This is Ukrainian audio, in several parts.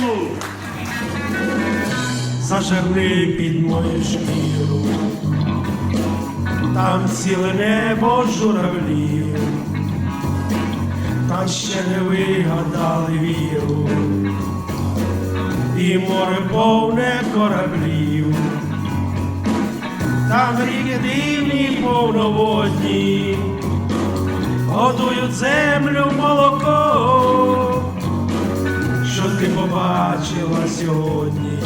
йому. зажерли під мою шкіру, там ціле небо журавлів, та ще не вигадали віру, і море повне кораблів, там ріки дивні повноводні, годують землю молоком, ти побачила сьогодні.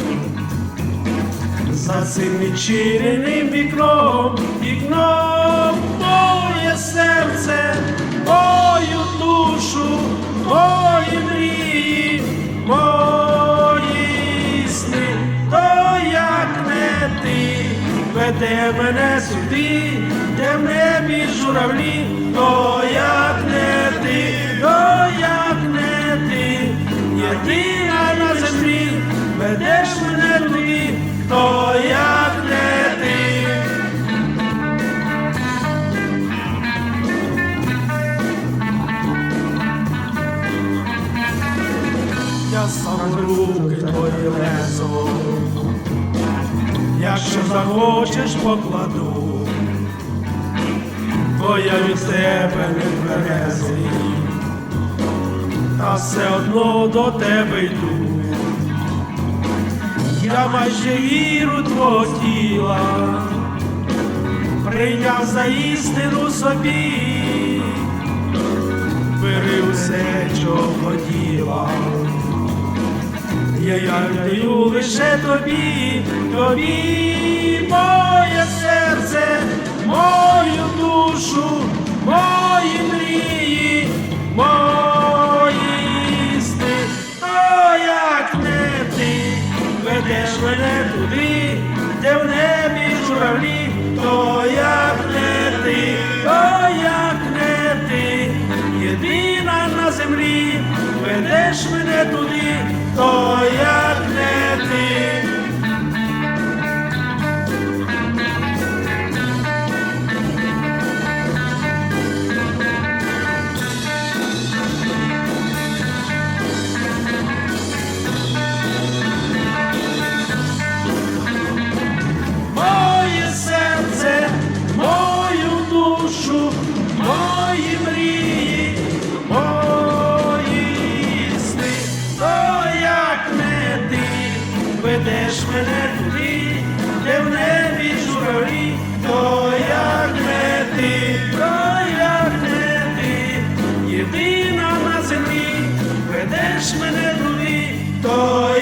За цим відчиненим вікном, вікном моє серце, мою душу, мої мрії, мої сни, то як не ти веде мене сюди, де в небі журавлі, то як не ти, то як сам руки твої лезо, якщо захочеш, покладу, бо я від тебе не березий, та все одно до тебе йду. Я майже віру твого тіла, прийняв за істину собі, бери усе, Я я даю лише тобі, тобі, моє серце, мою душу, мої мрії, мої сни, то як не ти ведеш мене туди, де в небі журавлі, то як не ти, то як не ти, єдина на землі, ведеш мене туди, то як ведеш мене тобі, де в небі журавлі, то як не ти, то як не ти, єдина на землі, ведеш мене тобі, то.